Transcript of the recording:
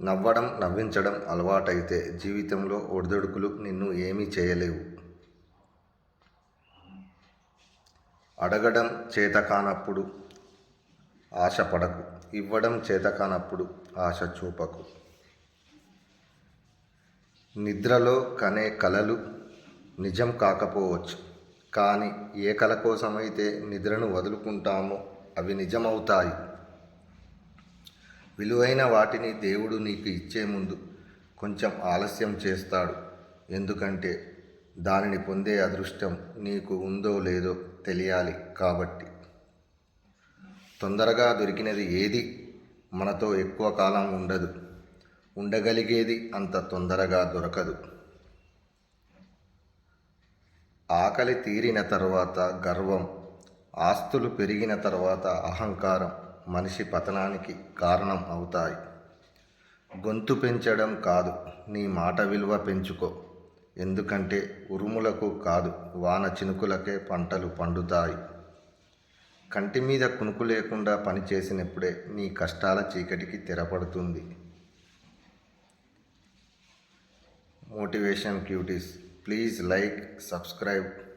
నవ్వడం నవ్వించడం అలవాటైతే జీవితంలో ఒడిదొడుకులు నిన్ను ఏమీ చేయలేవు. అడగడం చేత కానప్పుడు ఆశ పడకు ఇవ్వడం చేత కానప్పుడు ఆశ చూపకు. నిద్రలో కనే కలలు నిజం కాకపోవచ్చు. కానీ ఏ కల కోసమైతే నిద్రను వదులుకుంటామో అవి నిజమవుతాయి. విలువైన వాటిని దేవుడు నీకు ఇచ్చే ముందు కొంచెం ఆలస్యం చేస్తాడు. ఎందుకంటే దానిని పొందే అదృష్టం నీకు ఉందో లేదో తెలియాలి కాబట్టి. తొందరగా దొరికినది ఏది? మనతో ఎక్కువ కాలం ఉండదు. ఉండగలిగేది అంత తొందరగా దొరకదు. ఆకలి తీరిన తర్వాత గర్వం ఆస్తులు పెరిగిన తర్వాత అహంకారం మనిషి పతనానికి కారణం అవుతాయి. గొంతు పెంచడం కాదు నీ మాట విలువ పెంచుకో. ఎందుకంటే ఉరుములకు కాదు వాన చినుకులకే పంటలు పండుతాయి. కంటి మీద కునుకు లేకుండా పనిచేసినప్పుడే నీ కష్టాల చీకటికి తెరపడుతుంది. Motivation cuties please like subscribe.